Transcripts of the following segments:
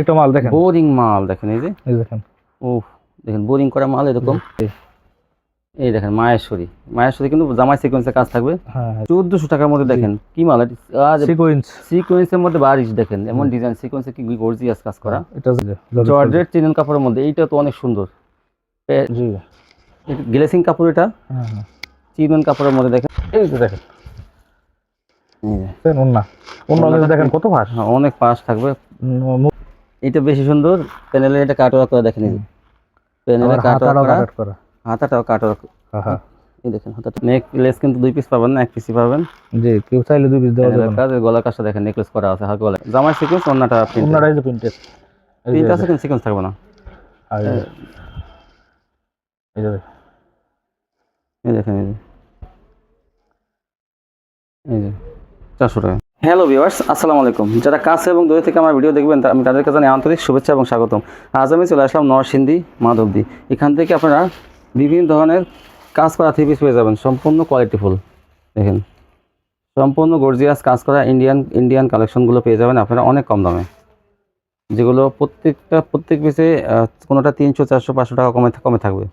একটা মাল দেখেন। বোরিং মাল দেখেন এই যে। এই দেখেন। ও দেখেন বোরিং করা মাল এরকম। এই। দেখেন মায়েশ্বরী মায়েশ্বরী কিন্তু জামাই সিকোয়েন্সের কাজ থাকবে। হ্যাঁ চোদ্দশো টাকার মধ্যে দেখেন কি মাল সিকোয়েন্স সিকোয়েন্সের মধ্যে বারিশ দেখেন এমন ডিজাইন সিকোয়েন্সে কি গর্জিয়াস কাজ করা। এটা জর্জেট চিনন কাপড়ের মধ্যে এইটা তো অনেক সুন্দর। গ্লেসিং কাপড় এটা। হ্যাঁ হ্যাঁ। চিনন কাপড়ের মধ্যে দেখেন। এই যে দেখেন। দেখেন কত হ্যাঁ, অনেক পাশ থাকবে। এটা বেশি সুন্দর প্যানেলে এটা কাটোয়া করে দেখেন এই যে। প্যানেলে কাটোয়া করা হাতাটাও কাটোয়া হ্যাঁ এই দেখেন হাতাটা। নেকলেস কিন্তু দুই পিস পাবেন না এক পিসই পাবেন। জি কেউ চাইলে দুই পিস দেওয়া যাবে প্যানেলের কাজ এই গলার কাজটা দেখেন নেকলেস করা আছে হাত গলায়। জামার সিকোয়েন্স অন্যটা প্রিন্ট ওন্নাটাই যে প্রিন্টেড প্রিন্ট আছে কিন্তু সিকোয়েন্স থাকবে না। এই যে এই দেখেন এই যে চারশো টাকা। হ্যালো ভিউয়ার্স, আসসালামু আলাইকুম। যারা কাছে এবং দূরে থেকে আমার ভিডিও দেখবেন আমি তাদেরকে জানাই আন্তরিক শুভেচ্ছা এবং স্বাগতম। আজ আমি চলে আসলাম নরসিংদী, মাধবদী। এখান থেকে আপনারা বিভিন্ন ধরনের কাজ করা থ্রি পিস পেয়ে যাবেন। সম্পূর্ণ কোয়ালিটিফুল দেখেন, সম্পূর্ণ গর্জিয়াস কাজ করা ইন্ডিয়ান ইন্ডিয়ান কালেকশনগুলো পেয়ে যাবেন আপনারা অনেক কম দামে। যেগুলো প্রত্যেকটা, প্রত্যেক পিসে কোনোটা তিনশো, চারশো, পাঁচশো টাকা কমে কমে থাকবে।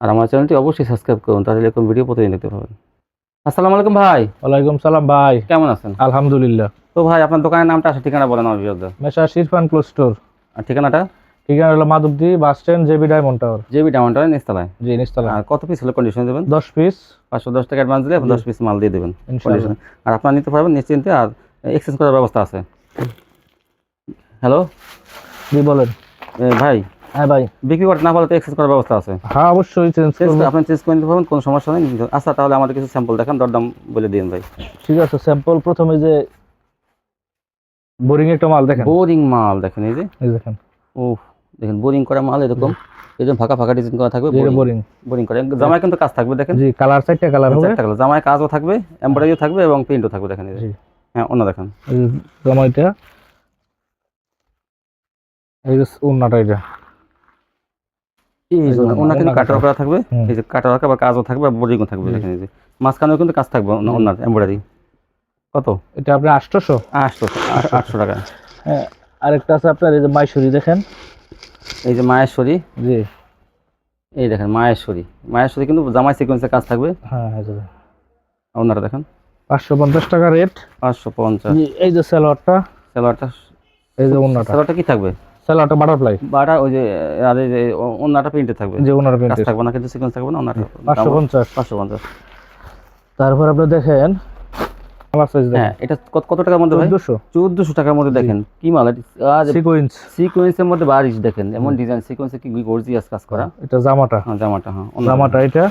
আর আমার চ্যানেলটি অবশ্যই সাবস্ক্রাইব করুন, তাহলে এরকম ভিডিও প্রতিদিন দেখতে পাবেন। আসসালামু আলাইকুম ভাই। ওয়ালাইকুম সালাম ভাই। কেমন আছেন? আলহামদুলিল্লাহ। তো ভাই আপনার দোকানের নামটা আছে ঠিকানা বলেন আমার বিরুদ্ধে। মেশা শিরফান ক্লোজ স্টোর। আর ঠিকানাটা? ঠিকানা হলো Madhabdi bus stand JB diamond tower. JB downtown নিস্তালায়? জি নিচতলা আর কত পিস হলে কন্ডিশন দেবেন? দশ পিস পাঁচশো দশ টাকা অ্যাডভান্স দিলে দশ পিস মাল দিয়ে দেবেন ইনশাআল্লাহ কন্ডিশন আর আপনারা নিতে পারবেন নিশ্চিন্তে আর এক্সচেঞ্জ করার ব্যবস্থা আছে। হ্যালো জি বলেন। ভাই হ্যাঁ ভাই বিক্রি করতে না পারলে তো এক্সচেঞ্জ করার ব্যবস্থা আছে। হ্যাঁ অবশ্যই চেঞ্জ চেঞ্জ করব। আপনি চেঞ্জ করে নিতে পারবেন কোনো সমস্যা নেই। আচ্ছা তাহলে আমাদের কিছু স্যাম্পল দেখান দরদাম বলে দিন ভাই। ঠিক আছে স্যাম্পল প্রথমে যে বোরিং একটা মাল দেখেন। বোরিং মাল দেখেন এই যে। এই দেখেন। ও দেখেন বোরিং করা মাল এরকম। যে ফাঁকা ফাঁকা ডিজাইন করা থাকবে বোরিং বোরিং করে। জামায় কিন্তু কাজ থাকবে দেখেন। জি কালার চারটা কালার হবে। চারটা কালার জামায় কাজও থাকবে এমব্রয়ডারিও থাকবে এবং প্রিন্টও থাকবে দেখেন জি। হ্যাঁ অন্য দেখেন। জামাইটা। এই যে উন্নাটা এটা। এই যে ওনা কিন্তু কাটার করা থাকবে এই যে কাটার করা বা কাজও থাকবে বোরিংও থাকবে এই যে। মাঝখানেও কিন্তু কাজ থাকবে ওনার এমব্রয়ডারি কত? এটা আপনি আটশোশো। আটশো আটশো টাকা। হ্যাঁ আরেকটা আছে আপনার এই যে মাইসুরি দেখেন। এই যে মায়েশ্বরী। জি। এই দেখেন মায়েশ্বরী। মায়েশ্বরী কিন্তু জামাই সিকোয়েন্সের কাজ থাকবে। হ্যাঁ এই ওনারা দেখেন। পাঁচশো পঞ্চাশ টাকা রেট পাঁচশো পঞ্চাশ। এই যে স্যালোয়ারটা সেলোয়ারটা এই যে উন্নাটা সেলোয়ারটা কি থাকবে? স্যালোয়ারটা বাটারফ্লাই বাটা ওই যে আর এই যে ওনাটা প্রিন্টে থাকবে। যে কাজ থাকবে না কিন্তু সিকোয়েন্স থাকবে না ওনাটা। পাঁচশো পঞ্চাশ। পাঁচশো পঞ্চাশ। তারপর আপনি দেখেন হ্যাঁ এটা কত কত টাকার মধ্যে ভাই? টাকার মধ্যে দেখেন। কি মাল সিকোয়েন্স সিকোয়েন্সের মধ্যে বারিশ দেখেন। এমন ডিজাইন সিকোয়েন্সে কি গর্জিয়াস কাজ করা। এটা জামাটা। হ্যাঁ জামাটা হ্যাঁ জামাটা এটা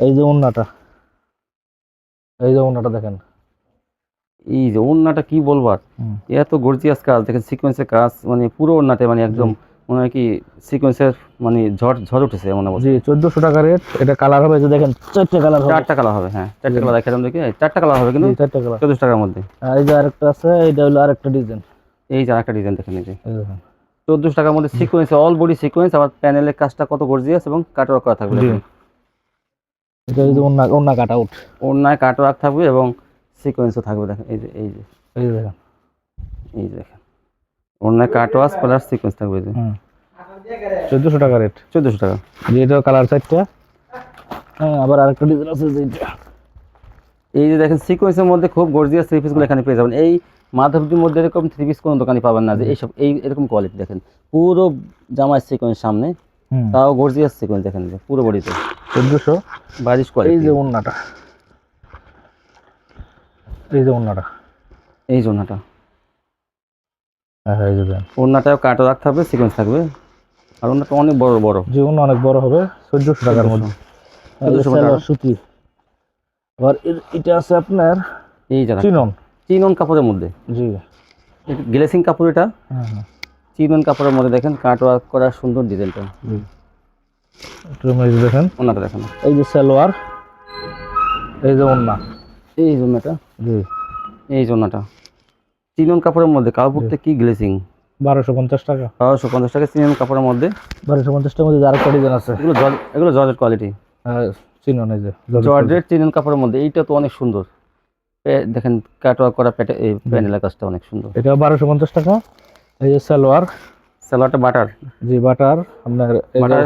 এই যে উন্নাটা এই যে দেখেন। এই যে ওড়নাটা কি বলবার। এত গর্জিয়াস কাজ দেখেন সিকোয়েন্সের কাজ মানে পুরো ওন্নাতে মানে একদম মনে হয় কি সিকোয়েন্সের মানে ঝড় ঝড় উঠেছে এমন অবস্থা জি চোদ্দশো টাকা রেট এটা কালার হবে যে দেখেন চারটে কালার হবে। চারটা কালার হবে হ্যাঁ চারটে কালার দেখালাম দেখি। চারটা কালার হবে কিন্তু চারটে কালার চোদ্দশো টাকার মধ্যে। এই যে আরেকটা আছে এটা হলো আরেকটা ডিজাইন এই যে আরেকটা ডিজাইন দেখেন এই যে। চোদ্দশো টাকার মধ্যে সিকোয়েন্স অল বডি সিকোয়েন্স আবার প্যানেলের কাজটা কত গর্জিয়াস এবং কাটওয়ার্ক করা থাকবে। দেখেন। এটা এই যে উন্না উন্না কাট আউট ওন্নায় কাটওয়ার্ক থাকবে এবং সিকোয়েন্সও থাকবে দেখেন এই যে এই যে। এই যে দেখেন। এই যে দেখেন। ওন্নায় কাটওয়ার্ক প্লাস সিকোয়েন্স থাকবে এই যে। হুম। চোদ্দশো টাকা রেট চোদ্দশো টাকা। যে এটা কালার চারটা হ্যাঁ আবার আরেকটা ডিজাইন আছে যে এই যে দেখেন সিকোয়েন্সের মধ্যে খুব গর্জিয়াস থ্রি পিসগুলো এখানে পেয়ে যাবেন। এই মাধবদীর মধ্যে এরকম থ্রি পিস কোনো দোকানে পাবেন না যে এইসব এই এরকম কোয়ালিটি দেখেন। পুরো জামার সিকোয়েন্স সামনে তাও গর্জিয়াস সিকোয়েন্স দেখেন যে পুরো বডিতে চোদ্দশো। বারিশ এই কোয়ালিটি যে উন্নাটা এই যে উন্নাটা এই জন্যটা হ্যাঁ হ্যাঁ, এই যে ওনাটাও কাটো রাখ থাকবে সিকোয়েন্স থাকবে। আর ওনাটা অনেক বড় বড়। যে উন্না অনেক বড় হবে চোদ্দশো টাকার মধ্যে। এই যে 1400 টাকা। সুতি। আবার এটা আছে আপনার এই যারা চিনন। চিনন কাপড়ের মধ্যে। জি। গ্লেসিং কাপড় এটা। হ্যাঁ হ্যাঁ। চিনন কাপড়ের মধ্যে দেখেন কাট ওয়ার্ক করা সুন্দর ডিজাইনটা। দেখেন। ওনাটা দেখেন। এই যে সালোয়ার এই যে উন্না এই জন্যটা জি। এই জন্যটা চিনন কাপড়ের মধ্যে কাপড়টা কি গ্লেসিং বারোশো পঞ্চাশ টাকা। বারোশো পঞ্চাশ টাকা চিনন কাপড়ের মধ্যে? বারোশো পঞ্চাশ টাকার মধ্যে আরেকটা ডিজাইন আছে। এগুলো এগুলো জর্জেট কোয়ালিটি হ্যাঁ চিনন এই যে জর্জেট চিনন কাপড়ের মধ্যে এইটা তো অনেক সুন্দর। দেখেন কাটওয়ার্ক করা প্যাটে এই প্যানেলের কাজটা অনেক সুন্দর। এটা বারোশো পঞ্চাশ টাকা। এই যে সালোয়ার। সালোয়ারটা বাটার জি বাটার আপনার বাটার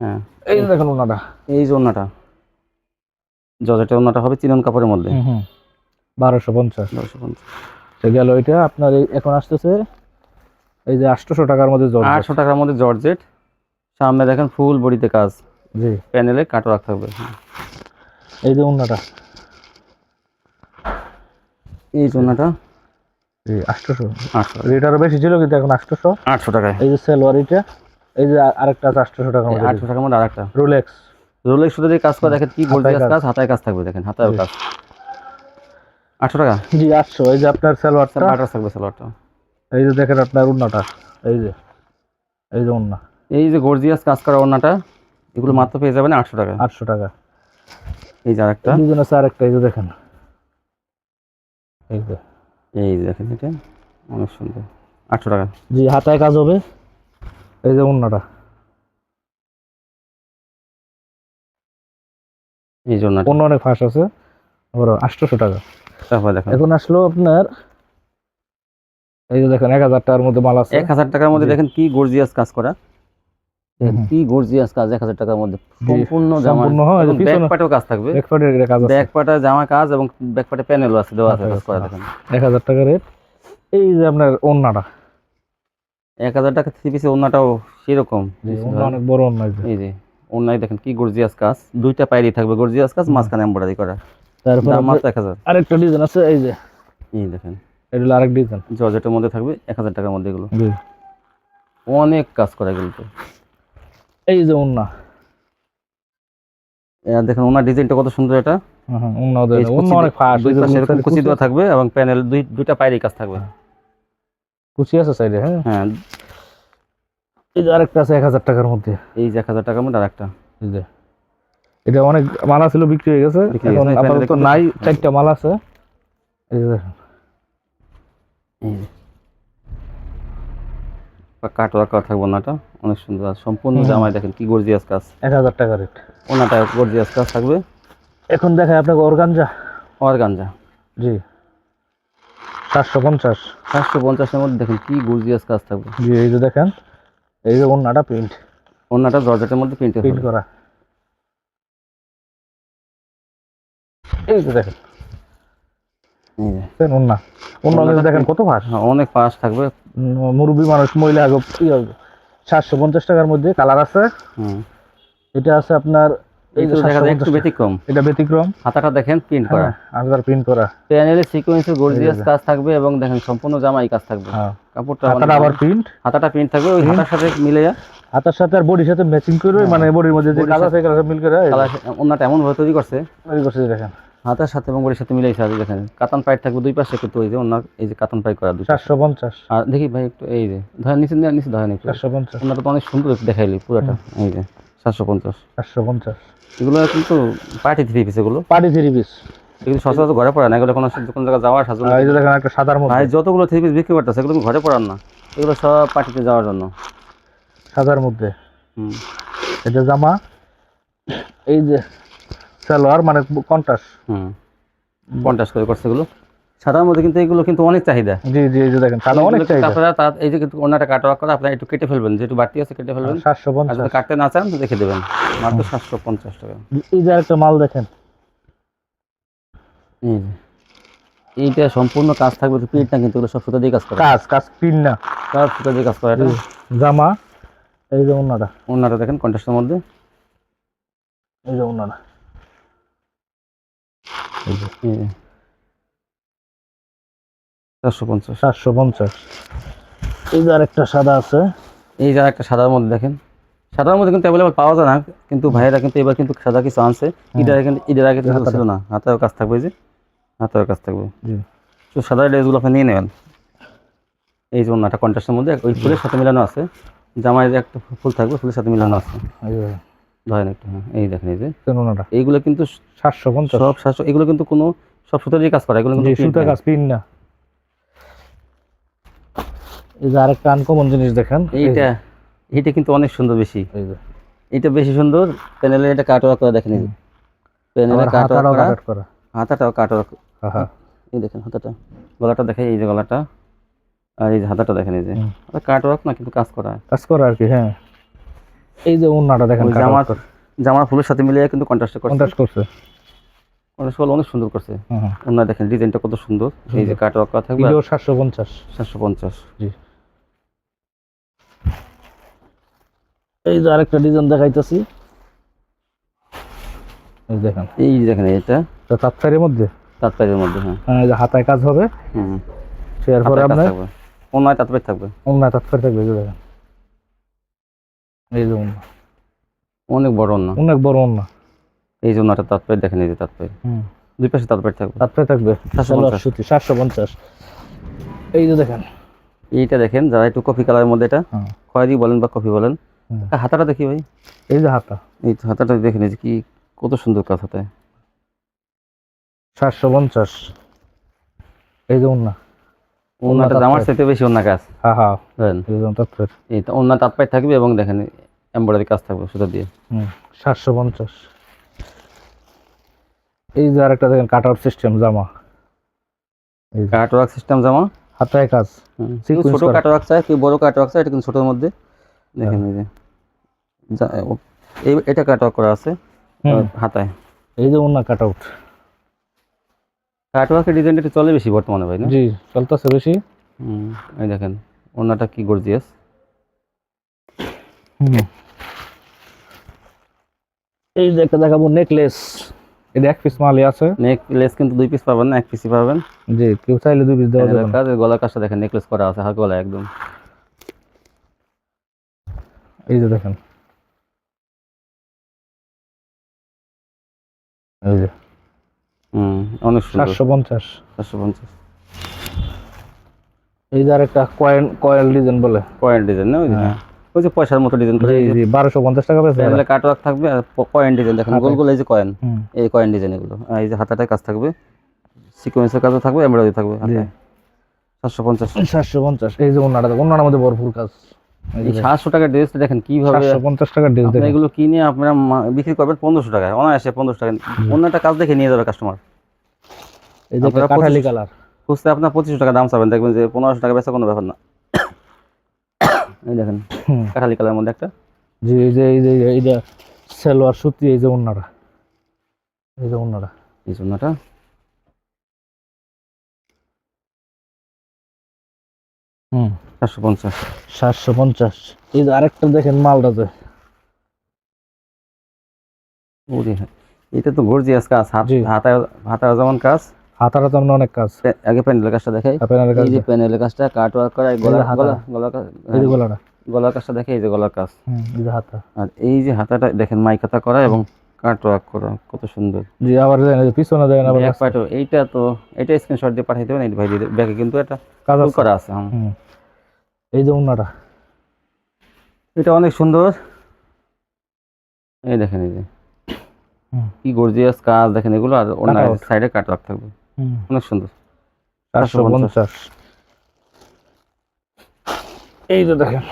হ্যাঁ। এই দেখেন ওনাটা। এই যে ওন্নাটা জর্জেটের ওন্নাটা হবে চিনন কাপড়ের মধ্যে। বারোশো পঞ্চাশ। দশশো পঞ্চাশ। তো গেল ওইটা আপনার এই এখন আসতেছে এই যে আটশোশো টাকার মধ্যে আটশো টাকার মধ্যে জর্জেট। সামনে দেখেন ফুল বডিতে কাজ। জি। প্যানেলে কাটওয়ার্ক থাকবে হ্যাঁ। এই যে ওনাটা। এই আটশোশো। আটশো। এটারও বেশি ছিল কিন্তু এখন আটশোশো। আটশো টাকায়। এই যে সালোয়ার এটা এই যে আরেকটা আছে আটশোশো টাকার মধ্যে। আটশো টাকার মধ্যে আরেকটা। রোলেক্স। রোলেক্স শুধু দিয়ে কাজ করে দেখেন কি হাতায় কাজ। হাতায় কাজ থাকবে দেখেন হাতায় কাজ। আটশো টাকা? জি আটশো। এই যে আপনার সালোয়ারটা। বাটার থাকবে সালোয়ারটা। এই যে দেখেন আপনার উন্নাটা। এই যে এই যে উন্না। এই যে গর্জিয়াস কাজ করা ওন্নাটা এগুলো মাত্র পেয়ে যাবেন আটশো টাকা। আটশো টাকা। এই যে আরেকটা। দুজন আছে আরেকটা এই যে দেখেন। এই যে। এই যে দেখেন এটা অনেক সুন্দর। আটশো টাকা। জি হাতায় কাজ হবে। এই যে উন্নাটা। এই জন্য অন্য অনেক ফাঁস আছে আবার আটশোশো টাকা। তারপরে দেখেন। এখন আসলো আপনার এই যে দেখেন এক হাজার টাকার মধ্যে মাল আছে। এক হাজার টাকার মধ্যে দেখেন কি গর্জিয়াস কাজ করা। কি গর্জিয়াস কাজ এক হাজার টাকার মধ্যে। সম্পূর্ণ জামা হয়, কাজ থাকবে। এক পাটের এটা কাজ জামা কাজ এবং ব্যাক পাটে প্যানেলও আছে দেওয়া আছে আচ্ছা, কাজ করা আচ্ছা। দেখেন। এক হাজার টাকা রেট। এই যে আপনার ওন্নাটা। এক হাজার টাকা থ্রি পিসে ওন্নাটাও সেরকম। অনেক বড় ওন্না এই যে। এই যে ওন্নায় দেখেন কি গর্জিয়াস কাজ। দুইটা পায়রি থাকবে গর্জিয়াস কাজ মাঝখানে এমব্রয়ডারি করা। তারপর দাম মাত্র এক হাজার। আরেকটা ডিজাইন আছে এই যে। এই দেখেন। এটা হলো আরেক ডিজাইন জর্জেটের মধ্যে থাকবে এক হাজার টাকার মধ্যে এগুলো। অনেক কাজ করা এগুলোতে এই যে ওন্না দেখেন ওনার ডিজাইনটা কত সুন্দর এটা। কুচি- দেওয়া থাকবে এবং প্যানেল দুই দুইটা পায়রি কাজ থাকবে। কুচি আছে সাইডে হ্যাঁ? হ্যাঁ এই যে আরেকটা আছে এক হাজার টাকার মধ্যে। এই যে এক হাজার টাকার মধ্যে আরেকটা। এই যে। এটা অনেক মালা ছিল বিক্রি হয়ে গেছে। এখন আপাতত নাই চারটা মাল আছে। এই যে এই যে। কাট ওয়ার্ক করা থাকবে ওনাটা অনেক সুন্দর। সম্পূর্ণ। জামায় দেখেন কি গর্জিয়াস কাজ। এক হাজার টাকা রেট। ওনাটা গর্জিয়াস কাজ থাকবে। এখন দেখায় আপনাকে অর্গানজা। অর্গানজা। জি। চারশো পঞ্চাশ। চারশো পঞ্চাশের মধ্যে দেখেন কি গর্জিয়াস কাজ থাকবে। জি এই যে দেখেন। এই যে ওন্নাটা প্রিন্ট ওনাটা জর্জেটের মধ্যে প্রিন্ট প্রিন্ট করা। এই যে দেখেন। দেখেন ওন্না ওন্না দেখেন কত হ্যাঁ, অনেক থাকবে। মুরব্বী মানুষ মহিলা আগে সাতশো পঞ্চাশ টাকার মধ্যে কালার আছে। হুম। এটা আছে আপনার এই এই যে তো দেখা যায় একটু ব্যতিক্রম। এটা ব্যতিক্রম। হাতাটা দেখেন প্রিন্ট করা। প্রিন্ট করা। প্যানেলে সিকোয়েন্সের গর্জিয়াস কাজ থাকবে এবং দেখেন সম্পূর্ণ জামাই কাজ থাকবে। কাপড়টা হাতাটা আবার প্রিন্ট হাতাটা প্রিন্ট থাকবে ওই হাতার সাথে মিলে হাতার সাথে আর বডির সাথে ম্যাচিং করে। মানে বডির মধ্যে যে বডির আছে কালার মিল করে এই। যে কালার ওনাটা এমন ভাবে তৈরি করছে। তৈরি করছে দেখেন। হাতার সাথে এবং বডির সাথে দেখেন। কাতান পাইট থাকবে দুই পাশে কিন্তু ওই যে ওনার এই যে কাতান পাইট করা চারশো পঞ্চাশ। আর দেখি ভাই একটু এই যে ধরেন নিচে নিচে ধরেন চারশো পঞ্চাশ। ওনাটা তো অনেক সুন্দর দেখাইলি পুরোটা এই যে সাতশো পঞ্চাশ। পঞ্চাশ। এগুলো কিন্তু পার্টি থ্রি পিস এগুলো? Party three piece. এগুলো সচরাচর ঘরে পড়ে না এগুলো কোনো কোনো জায়গায় যাওয়ার সাজু একটা সাদার মধ্যে। যতগুলো থ্রি পিস বিক্রি করতেছে এগুলো ঘরে পড়ার না। এগুলো সব পার্টিতে যাওয়ার জন্য। সাদার মধ্যে। হুম। এটা জামা এই যে সালোয়ার মানে কন্টাস হুম। কন্টাস করে করছে এগুলো। সাদার মধ্যে কিন্তু এগুলো কিন্তু অনেক চাহিদা। জি জি এই যে দেখেন তাহলে অনেক চাহিদা। আপনারা তার এই যে কিন্তু ওনাটা কাটা করা আপনারা একটু কেটে ফেলবেন যেটু বাড়তি আছে কেটে ফেলবেন। সাতশো আর পঞ্চাশ যদি কাটতে না চান তো দেখে দেবেন। মাত্র সাতশো পঞ্চাশ টাকা। এই যে একটা মাল দেখেন। এই। এইটা সম্পূর্ণ কাজ থাকবে তো প্লেটটা কিন্তু এগুলো সব সুতা দিয়ে কাজ করে। কাজ কাজ পিন না। সব সুতা দিয়ে কাজ করে এটা। জামা এই যে অন্যটা ওনাটা দেখেন কন্ট্রাস্টের মধ্যে। এই যে যে এই যে। চারশো পঞ্চাশ। এই যে আরেকটা সাদা আছে। এই যে একটা সাদার মধ্যে দেখেন। সাদার মধ্যে কিন্তু অ্যাভেলেবল পাওয়া যায় না কিন্তু ভাইয়েরা কিন্তু এবার কিন্তু সাদা কিছু আনছে। ঈদের আগে ঈদের আগে ছিল না। কাজ। থাকবে যে। হাতেও কাজ থাকবে। তো সাদা ড্রেসগুলো আপনি নিয়ে নেবেন। এই যে কন্ট্রাস্টের মধ্যে ওই ফুলের সাথে মিলানো আছে। জামায় যে একটা ফুল থাকবে ফুলের সাথে মিলানো আছে। এই ধরেন একটু হ্যাঁ এই দেখেন এই যে। এইগুলো কিন্তু সাতশো পঞ্চাশ। সব এগুলো কিন্তু কোনো সব সুতো দিয়ে কাজ করে এগুলো কিন্তু সুতা কাজ পিন না। এই যে আরেকটা আনকমন জিনিস দেখেন। এইটা এইটা কিন্তু অনেক সুন্দর বেশি। এটা বেশি সুন্দর প্যানেলে এটা কাটওয়ার্ক করে দেখেন প্যানেলে কাটওয়ার্ক করা হাতাটাও কাটওয়ার্ক এই দেখেন হাতাটা। গলাটা এই যে গলাটা। আর এই যে হাতাটা দেখেন এই যে। না কিন্তু কাজ করা। কাজ করা আর কি হ্যাঁ। এই যে ওন্নাটা দেখেন ওই জামার ফুলের সাথে মিলিয়ে কিন্তু কন্ট্রাস্ট করছে। কন্ট্রাস্ট করছে। কন্ট্রাস্ট করলে অনেক সুন্দর করছে। হুম দেখেন ডিজাইনটা কত সুন্দর। এই যে কাট ওয়ার্ক করা থাকবে। ভিডিও সাতশো পঞ্চাশ সাতশো পঞ্চাশ এই যে আরেকটা ডিজাইন দেখাইতেছি। এই দেখেন। এই দেখেন এটা। তো মধ্যে? মধ্যে হ্যাঁ। হ্যাঁ যে হাতায় কাজ হবে। হুম আপনার? থাকবে। ওনায় থাকবে। যে দেখেন। এই যে অনেক বড় ওনা অনেক বড় ওন্না এই যে ওনাটা তাৎপাই দেখেন এই যে তাৎপাই হুম। দুই পাশে তাৎপাই থাকবে। তাৎকার থাকবে। সাতশো পঞ্চাশ। এই যে দেখেন। এইটা দেখেন যারা একটু কফি কালারের মধ্যে এটা হ্যাঁ। খয়েরি বলেন বা কফি বলেন হাতাটা দেখি ভাই। এই যে হাতা। এই তো হাতাটা দেখেন এই যে কি কত সুন্দর কাজ হাতায়। সাতশো পঞ্চাশ। এই যে ওন্না। জামার চাইতে বেশি অন্য কাজ। হ্যাঁ হ্যাঁ। এই তো অন্য তাৎপাই থাকবে এবং দেখেন এমব্রয়ডারি কাজ থাকবে সুতা দিয়ে। হুম সাতশো পঞ্চাশ। এই যে আরেকটা দেখেন কাট আউট সিস্টেম জামা কাট ওয়ার্ক সিস্টেম জামা। হাতায় কাজ। ছোট কাট ওয়ার্ক চায় কেউ বড় কাট ওয়ার্ক চায় এটা কিন্তু ছোটোর মধ্যে। দেখেন এই যে। এই এটা কাট ওয়ার্ক করা আছে হাতায়। এই যে ওন্না কাট আউট কাট ওয়ার্কের ডিজাইনটা একটু চলে বেশি বর্তমানে ভাই না? জি চলতেছে বেশি। হুম, এই দেখেন ওনাটা কি গর্জিয়াস হুম। এই যে একটা দেখাবো নেকলেস এটা এক পিস মালই আছে। নেক লেস কিন্তু দুই পিস পাবেন না এক পিসই পাবেন। জি কেউ চাইলে দুই পিস দেওয়া যাবে কাজ গলার কাজটা দেখেন নেকলেস করা আছে হাত গলা একদম। এই যে দেখেন। এই যে। হুম অনেক সাতশো পঞ্চাশ। এই যে আরেকটা কয়েন কয়েল ডিজাইন বলে। পয়েন্ট ডিজাইন না ওই হ্যাঁ। ওই যে পয়সার মতো ডিজাইন জি জি বারোশো পঞ্চাশ টাকা পেয়েছে। থাকবে আর কয়েন ডিজাইন। দেখেন গোল গোল এই যে কয়েন। এই কয়েন ডিজাইন এগুলো। এই যে হাতাটায় কাজ থাকবে। সিকোয়েন্সের কাজও থাকবে এমব্রয়ডারি থাকবে সাতশো পঞ্চাশ। সাতশো পঞ্চাশ। এই যে ওনাটা ওনার মধ্যে ভরপুর কাজ। সাতশো টাকার ড্রেসটা দেখেন কীভাবে পঞ্চাশ ডিস আপনি দেখেন। এগুলো কিনে আপনারা বিক্রি করবেন পনেরোশো টাকায় অনায়াসে পনেরোশো টাকা অন্য একটা কাজ দেখে নিয়ে যাবে কাস্টমার এই যে কাঠালি কালার। খুঁজতে আপনার পঁচিশশো টাকা দাম চাবেন দেখবেন যে পনেরোশো টাকা বেচা কোনো ব্যাপার না। এই দেখেন কাঠালি কালার মধ্যে একটা। জি এই যে এই যে এই যে সেলোয়ার সুতি এই যে ওনারা এই যে ওনারা এই জন্যটা হুম। চারশো পঞ্চাশ। সাতশো পঞ্চাশ। এই যে আরেকটা দেখেন মালটা যে। ওরে হ্যাঁ। এটা তো গর্জিয়াস কাজ হাত হাতায় হাতায় যেমন কাজ। হাতারা তো আমরা অনেক কাজ। আগে প্যানেলের কাজটা দেখাই। আপনার কাজ এই যে প্যানেলের কাজটা কাট ওয়ার্ক করা গলা হাতা। গলা গলা এই গলাটা। গলার কাজটা দেখে এই যে গলার কাজ। এই যে হাতা। আর এই যে হাতাটা দেখেন মাইকাতা করা এবং কাট ওয়ার্ক করা কত সুন্দর। জি আবার পিছনে দেখেন আবার এক পার্টও এইটা তো এটা স্ক্রিনশট দিয়ে পাঠিয়ে দেবেন এই ভাই দিয়ে ব্যাগে কিন্তু এটা কাজ করা আছে হুম। হুম। এই যে ওনাটা এটা অনেক সুন্দর। এই দেখেন এই যে। কি গর্জিয়াস কাজ দেখেন এগুলো আর অন্য সাইডে কাট ওয়ার্ক থাকবে। অনেক সুন্দর। চারশো পঞ্চাশ। এই যে দেখেন।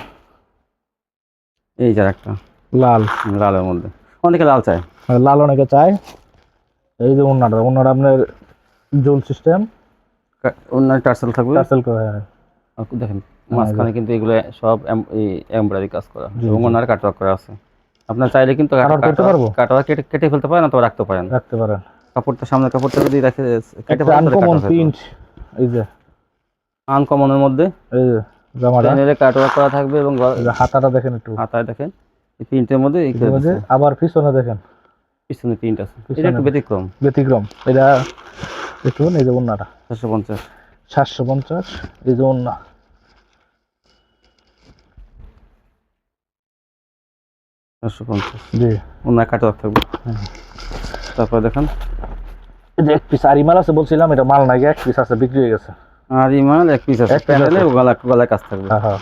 এই যে একটা লাল। লালের মধ্যে। অনেকে লাল চায়। লাল অনেকে চায়। এই যে ওনাটা ওনাটা আপনার জোল সিস্টেম অন্য টার্সেল থাকবে? টার্সেল করে হয়। দেখেন মাঝখানে কিন্তু এগুলো সব এমব্রয়ডারি কাজ করা। এবং। ওনার কাট ওয়ার্ক করা আছে। আপনার চাইলে কিন্তু পারব? কাট কেটে কেটে ফেলতে পারেন অথবা রাখতে পারেন। রাখতে পারেন। কাপড়টা সামনে কাপড়টা যদি রাখে কেটে ফেলেন আনকমন প্রিন্ট এই যে। আনকমনের মধ্যে। এই যে জামাটা। প্যানেলে কাট করা থাকবে এবং হাতাটা দেখেন একটু। হাতায় দেখেন। প্রিন্টের মধ্যে আবার পিছনে দেখেন। পিছনে প্রিন্ট আছে। এটা একটু ব্যতিক্রম। ব্যতিক্রম। এটা দেখুন এই যে চারশো পঞ্চাশ। সাতশো পঞ্চাশ এই যে চারশো পঞ্চাশ। জি। ওনার কাট থাকবে। হুম। তারপরে দেখেন। এই এক পিস আরি মাল আছে বলছিলাম এটা মাল নাকি এক পিস আছে বিক্রি হয়ে গেছে। আর ইমাল এক পিস আছে। প্যানেলে। গলা গলায় কাজ থাকবে। হ্যাঁ হ্যাঁ।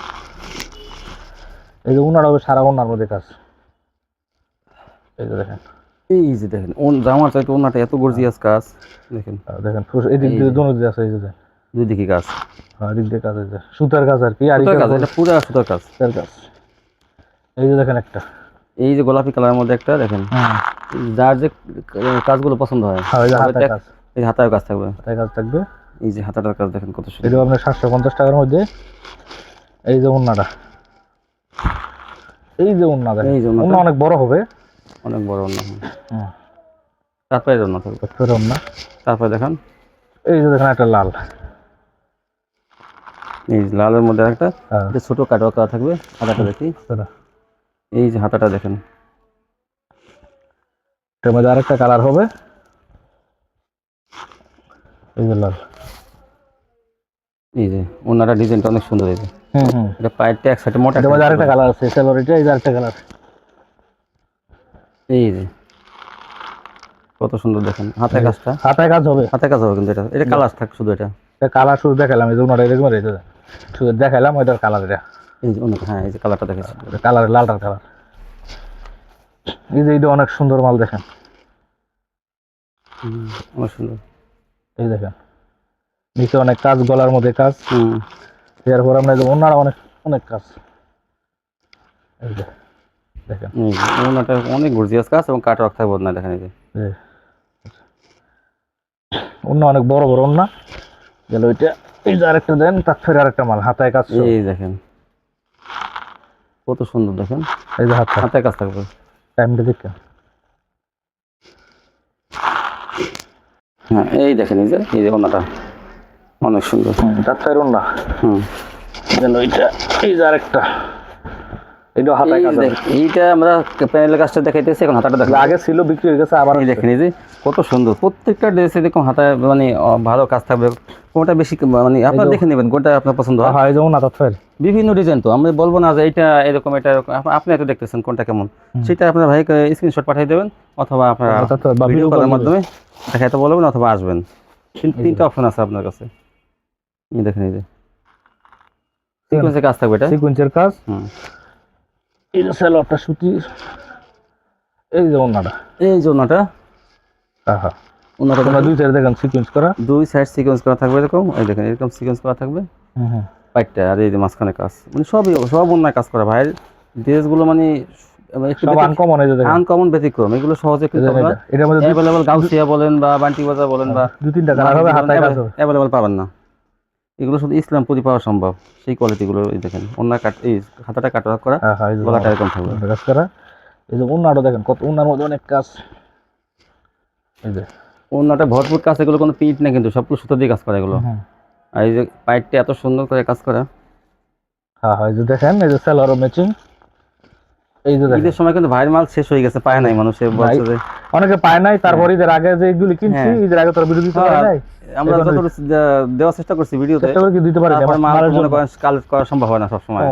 এই যে ওনার হবে সারা ওনার মধ্যে কাজ। এই যে দেখেন। এই যে দেখেন ওন জামার চাইতে ওনাটা এত গর্জিয়াস কাজ দেখেন। দেখেন এদিক দিয়ে দোনো দিকে আছে এই যে দুই দিকে কাজ। হ্যাঁ এদিক দিয়ে কাজ এই যে। সুতার কাজ আর কি আরি কাজ এটা পুরো সুতার কাজ। সুতার কাজ। এই যে দেখেন একটা। এই যে গোলাপি কালারের মধ্যে একটা দেখেন। হ্যাঁ। যার যে কাজগুলো পছন্দ হয়। হ্যাঁ এই যে সবাই হাতের তো এক- কাজ থাকবে। হাতায় কাজ থাকবে। এই যে হাতাটার কাজ দেখেন কত সুন্দর। এটা আপনার সাতশো পঞ্চাশ টাকার মধ্যে। এই যে উন্নাটা এই যে উন্না দেখেন এই যে। উন্না অনেক বড় হবে। অনেক বড় অন্য হুম। তারপরে অন্য থাকবে। ফের উন্না। তারপরে দেখেন। এই যে দেখেন একটা লাল। এই যে লালের মধ্যে একটা হ্যাঁ। ছোট কাটোয়া করা থাকবে হাতাটা দেখি। এই যে হাতাটা দেখেন। এটার মধ্যে আরেকটা কালার হবে। এই যে লাল। এই যে ওনারা ডিজাইনটা অনেক সুন্দর এই যে হুম হুম। এটা পায়েরটা এক সাইডে মোটা এটার আরেকটা কালার আছে সেলোর এটা এই যে আরেকটা কালার এই যে। কত সুন্দর দেখেন হাতের কাজটা। হাতায় কাজ হবে। হাতের কাজ হবে কিন্তু এটা। এটা কালার থাক শুধু এটা। এটা কালার শুধু দেখালাম এই যে উন্নাটা এরকম এটা। শুধু দেখালাম ওইটার কালার এটা। এই যে অনেক হ্যাঁ এই যে কালারটা দেখেছি। কালার লালটার কালার এই যে এটা অনেক সুন্দর মাল দেখেন। অনেক সুন্দর। এই দেখেন। নিচে অনেক কাজ গলার মধ্যে কাজ। হুম। এরপর আমরা ওনারা অনেক অনেক কাজ। এই যে দেখেন। ওনাটা অনেক গর্জিয়াস কাজ এবং কাট রাখতে হবে না দেখেন এই যে। অন্য অনেক বড় বড় অন্য গেল ওইটা এই যে আরেকটা দেন তার ফের আরেকটা মাল হাতায় কাজ এই দেখেন। কত সুন্দর দেখেন। এই যে হাত হাতের কাজ থাকবে। টাইমটা দেখেন। হ্যাঁ এই দেখেন এই যে এই যে ওনাটা। অনেক সুন্দর। তার ফের অন্য হুম। গেল ওইটা এই যে আরেকটা। এটা হাতায় কাজ এইটা আমরা প্যানেলের কাজটা দেখাইতেছি এখন হাতাটা আগে ছিল বিক্রি হয়ে গেছে আবার এই দেখেন এই যে কত সুন্দর। প্রত্যেকটা ড্রেসে এরকম হাতায় মানে ভালো কাজ থাকবে। কোনটা বেশি মানে আপনার দেখে নেবেন কোনটা আপনার পছন্দ হয়। যেমন বিভিন্ন ডিজাইন তো আমি বলব না যে এটা এরকম এটা এরকম। আপনি এত দেখতেছেন কোনটা কেমন। সেটা আপনার ভাইকে স্ক্রিনশট পাঠিয়ে দেবেন অথবা আপনার ভিডিও video কলের মাধ্যমে দেখাইতে বলবেন অথবা আসবেন। তিন- তিনটা অপশন আছে আপনার কাছে। এই দেখেন এই যে। সিকোয়েন্সের কাজ থাকবে এটা? সিকুয়েন্সের কাজ। হুম। এই যে স্যালোয়ারটা সুতি এই যে ওনাটা এই যে ওনাটা হ্যাঁ হ্যাঁ ওনাটা তোমরা দুই সাইড দেখেন সিকুয়েন্স করা। দুই সাইড সিকোয়েন্স করা থাকবে এরকম। এই দেখেন এরকম সিকোয়েন্স করা থাকবে। হুম হুম। পাইটটা আর এই যে মাঝখানে কাজ। মানে সবই সব অন্যায় কাজ করা ভাইয়ের ড্রেসগুলো মানে আনকমন আনকমন ব্যতিক্রম। এগুলো সহজে অ্যাভেলেবল গাউসিয়া বলেন বা বান্টি বাজার বলেন বা তিনটা কালার হবে অ্যাভেলেবল পাবেন না। এগুলো শুধু ইসলাম ইসলামপুরি পাওয়া সম্ভব। সেই কোয়ালিটিগুলো এই দেখেন। অন্য কাট এই খাতাটা কাটা করা হ্যাঁ হ্যাঁ গলাটা এরকম থাকবে। কাজ করা। এই যে অন্যটা দেখেন কত অন্যার মধ্যে অনেক কাজ। এই যে। অন্যটা ভরপুর কাজ এগুলো কোনো পিট না কিন্তু সবগুলো সুতো দিয়ে কাজ করা এগুলো। আর এই যে পাইটটা এত সুন্দর করে কাজ করা। হ্যাঁ হয় এই যে দেখেন এই যে স্যালোয়ার ম্যাচিং ঈদের সময় কিন্তু ভাইয়ের মাল শেষ হয়ে গেছে পায় নাই মানুষে অনেকে পায় নাই তারপর ঈদের আগে যে এগুলি কিনছি হ্যাঁ। ঈদের আগে তোর বিরোধী তো হ্যাঁ, নাই। আমরা যতটুকু দেওয়ার চেষ্টা করছি ভিডিওতে চেষ্টা করে দিতে পারি তারপরে মাল মনে করেন কালেক্ট করা সম্ভব হয় না সবসময়।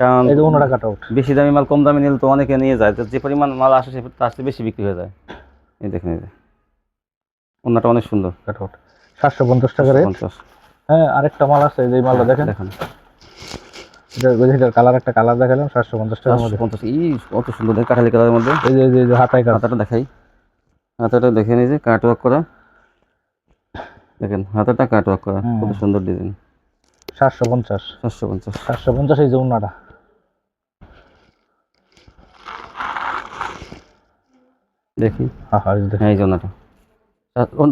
কারণ এই যে ওনাটা কাট আউট বেশি দামি মাল কম দামে নিলে তো অনেকে নিয়ে যায় যে পরিমাণ মাল আসে সে তার চেয়ে বেশি বিক্রি হয়ে যায়। এই দেখেন এই ওনাটা অনেক সুন্দর। কাট আউট সাতশো পঞ্চাশ টাকা রেট হ্যাঁ আরেকটা মাল আছে এই যে মালটা দেখেন। দেখেন। এটার কালার একটা কালার দেখালাম সাতশো পঞ্চাশ টাকার মধ্যে। পঞ্চাশ ই কত সুন্দর কাঠালি কালারের মধ্যে। এই যে এই যে হাতায় হাতাটা দেখাই। হাতাটা দেখে নিয়েছে কাট ওয়ার্ক করা। দেখেন হাতাটা কাট ওয়ার্ক করা কত সুন্দর ডিজাইন সাতশো পঞ্চাশ। পঞ্চাশ। সাতশো পঞ্চাশ এই যে উন্নাটা। দেখি। এই যে দেখেন। এই জন্যটা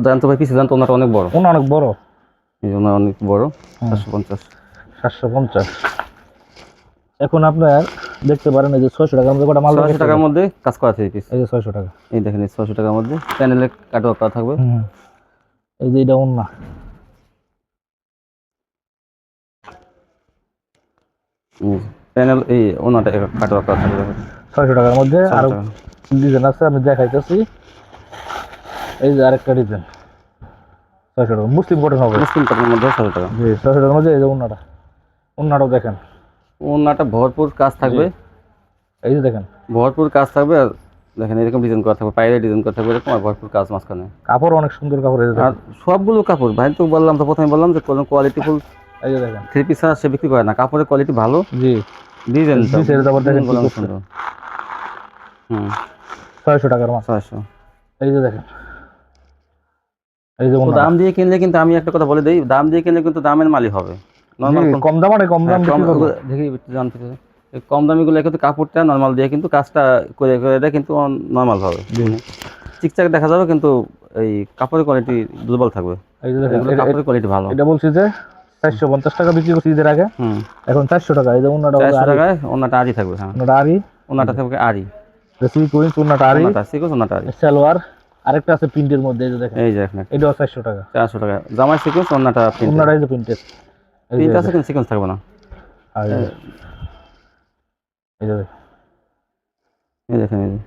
জানতো ভাই পিছিয়ে জানতো ওনাটা অনেক বড়। অনেক বড়। এই অনেক বড়। চারশো পঞ্চাশ। সাতশো পঞ্চাশ। এখন আপনার দেখতে পারেন এই যে ছয়শো টাকার মধ্যে কটা মাল ছয়শো? টাকার মধ্যে কাজ করা থ্রি পিস এই যে ছয়শো টাকা। এই দেখেন এই ছয়শো টাকার মধ্যে প্যানেলে কাট ওয়ার্ক করা থাকবে এই যে এটা উন্না প্যানেল এই ওনাটা কাট ওয়ার্ক করা থাকবে। ছয়শো টাকার মধ্যে আর ডিজাইন আছে আমি দেখাইতেছি। এই যে আরেকটা ডিজাইন ছয়শো টাকা। মুসলিম কটন হবে। মুসলিম কাপড়ের মধ্যে ছয়শো টাকা। জি ছয়শো টাকার মধ্যে এই যে উন্নাটা উন্নাটাও দেখেন। ওনাটা ভরপুর কাজ থাকবে। এই যে দেখেন। ভরপুর কাজ থাকবে আর দেখেন এরকম ডিজাইন করা থাকবে পায়ের ডিজাইন করা থাকবে এরকম আর ভরপুর কাজ মাঝখানে। কাপড় অনেক সুন্দর কাপড় আর সবগুলো কাপড় ভাই তো বললাম তো প্রথমে বললাম যে কোনো কোয়ালিটি ফুল এই যে দেখেন। থ্রি পিস সে বিক্রি করে না কাপড়ের কোয়ালিটি ভালো। জি। ডিজাইন দেখেন। সুন্দর। হুম। ছয়শো টাকার মাছ ছয়শো। এই যে দেখেন। এই যে দাম দিয়ে কিনলে কিন্তু আমি একটা কথা বলে দিই দাম দিয়ে কিনলে কিন্তু দামের মালই হবে। কম দাম আরে কম দাম দেখি জানতে কম দামিগুলো কিন্তু কাপড়টা নর্মাল দিয়ে কিন্তু কাজটা করে করে দেয় কিন্তু নর্মাল হবে চিকচাক দেখা যাবে কিন্তু এই কাপড়ের কোয়ালিটি দুর্বল থাকবে। দেখেন এটা- কাপড়ের কোয়ালিটি ভালো। এটা বলছি যে চারশো পঞ্চাশ টাকা বিক্রি করছি ঈদের আগে। এখন চারশো টাকা এই যে অন্যটা চারশো টাকায় ওনাটা আরি থাকবে হ্যাঁ। অন্যটা আরি ওনাটা থাকবে আরি সিকুইন্স অন্যটা আরি ওনাটা সিকোস ওনাটা আরি সালোয়ার। আরেকটা আছে প্রিন্টের মধ্যে এই যে দেখেন। এই যে এখানে এটাও চারশো টাকা। চারশো টাকা। জামাই সিকোয়েন্স ওনাটা প্রিন্ট অন্যটা এই যে প্রিন্টের প্রিন্ট আছে কিন্তু সিকোয়েন্স থাকবে না। আর এই যে- এই দেখেন। এই যে।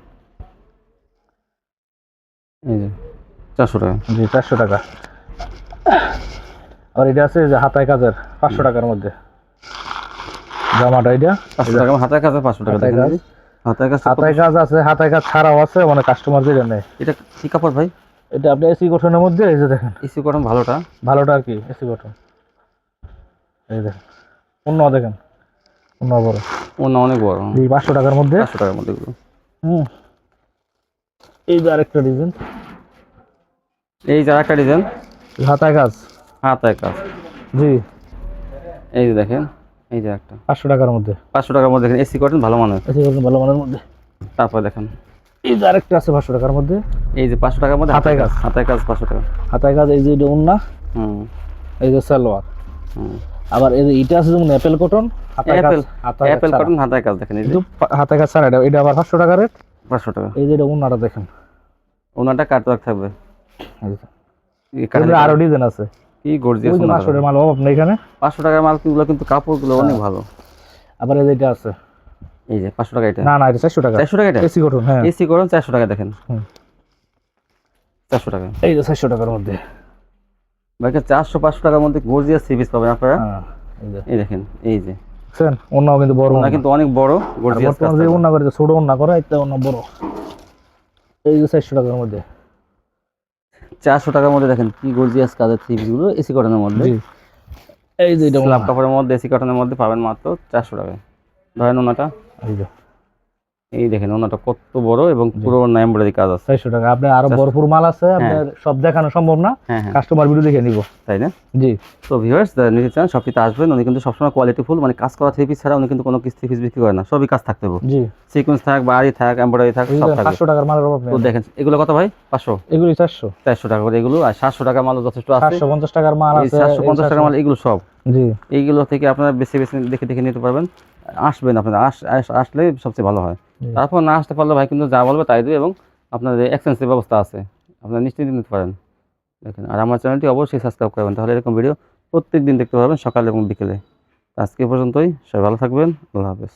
এই যে চারশো টাকা। জি চারশো টাকা। আর এটা আছে যে হাতায় কাজের পাঁচশো টাকার মধ্যে। জামাটা এটা পাঁচশো টাকা হাতের কাছে পাঁচশো টাকা হাতায় কাজ। হাতায় কাজ আছে হাতায় কাজ ছাড়াও আছে মানে কাস্টমার যেটা নেয়। এটা কি কাপড় ভাই? এটা আপনি এসি গঠনের মধ্যে এই যে দেখেন। ইসি কটন ভালোটা? ভালোটা আর কি এসি গঠন। এই দেখেন অন্য দেখেন অন্য বড়। ওনা অনেক বড়। এই পাঁচশো টাকার মধ্যে? পাঁচশো টাকার মধ্যে হুম। এই যে আরেকটা ডিজাইন। এই যে একটা ডিজাইন। হাতায় কাজ। হাতের কাজ। জি। এই যে দেখেন এই যে একটা। পাঁচশো টাকার মধ্যে। পাঁচশো টাকার মধ্যে দেখেন এসি কটন ভালো মানের। এসি গঠন ভালো মানের মধ্যে। তারপর দেখেন। এই যে আরেকটা আছে পাঁচশো টাকার মধ্যে। এই যে পাঁচশো টাকার মধ্যে হাতায় কাজ। হাতের কাজ পাঁচশো টাকা। হাতায় কাজ এই যে এটা উন্না হুম। এই যে সালোয়ার। হুম। আবার এই এটা আছে যেমন apple cotton apple apple cotton হাতের কাজ দেখেন এই হাতায় কাজ ছাড়া এটা এটা আবার পাঁচশো টাকা রেট পাঁচশো টাকা। এই যে এটা উন্নাটা দেখেন। ওনাটা কাটওয়ার্ক থাকবে। এই এগুলো আরও ডিজাইন আছে। কি গর্জিয়াস পাঁচশো টাকার মাল অভাব নেই এখানে। পাঁচশো টাকার মাল কিগুলো কিন্তু কাপড়গুলো অনেক ভালো। আবার এই যে এটা আছে। এই যে পাঁচশো টাকা এটা। না না এটা চারশো টাকা। চারশো টাকা এটা? এসি কটন হ্যাঁ। এসি করুন চারশো টাকা দেখেন। হুম। চারশো টাকা। এই যে চারশো টাকার মধ্যে। বাকি চারশো পাঁচশো টাকার মধ্যে গর্জিয়াস থ্রি পিস পাবেন আপনারা। হ্যাঁ এই দেখেন এই যে। বুঝছেন অন্যও কিন্তু বড় ওনা কিন্তু অনেক বড় গর্জিয়াস বর্তমানে যে অন্য করে ছোট অন্য করে এটা অন্য বড়। এই যে চারশো টাকার মধ্যে। চারশো টাকার মধ্যে দেখেন কি গর্জিয়াস কাজের থ্রি গুলো এসি কটনের মধ্যে। এই যে এটা স্ল্যাব। কাপড়ের মধ্যে এসি কটনের মধ্যে পাবেন মাত্র চারশো টাকায়। ধরেন ওনাটা এই যে। এই দেখেন ওনাটা কত বড় এবং পুরো এমব্রয়ডারি কাজ আছে। চারশো টাকা। আপনার আরও ভরপুর মাল আছে আপনার সব দেখানো সম্ভব না। হ্যাঁ হ্যাঁ। কাস্টমার ভিডিও দেখে নিব। তাই না? জি। তো ভিউয়ার্স নিতে চান শপটিতে আসবেন। উনি কিন্তু সবসময় কোয়ালিটি ফুল মানে কাজ করা থ্রি পিস ছাড়া উনি কিন্তু কোনো কিছু থ্রি পিস বিক্রি করে না। সবই কাজ থাকতে হবে। জি। সিকোয়েন্স থাক বাড়ি থাক এমব্রয়ডারি থাক সব থাকবে। পাঁচশো টাকার মালের অভাব তো দেখেন এগুলো কত ভাই? পাঁচশো। এগুলি চারশো। চারশো টাকা করে এগুলো আর সাতশো টাকা মাল যথেষ্ট আছে। সাতশো পঞ্চাশ টাকার মাল আছে সাতশো এই পঞ্চাশ টাকা মাল এগুলো সব। জি। এইগুলো থেকে আপনারা বেশি বেশি দেখে দেখে নিতে পারবেন। আসবেন আপনারা আস আস- সবচেয়ে ভালো হয়। তারপর না আসতে পারলে ভাই কিন্তু যা বলবে তাই দেবে এবং আপনাদের এক্সচেঞ্জের ব্যবস্থা আছে, আপনারা নিশ্চিন্তে নিতে পারেন। দেখেন, আর আমার চ্যানেলটি অবশ্যই সাবস্ক্রাইব করবেন, তাহলে এরকম ভিডিও প্রত্যেক দিন দেখতে পাবেন সকালে এবং বিকেলে। আজকে পর্যন্তই, সবাই ভালো থাকবেন, আল্লাহ হাফেজ।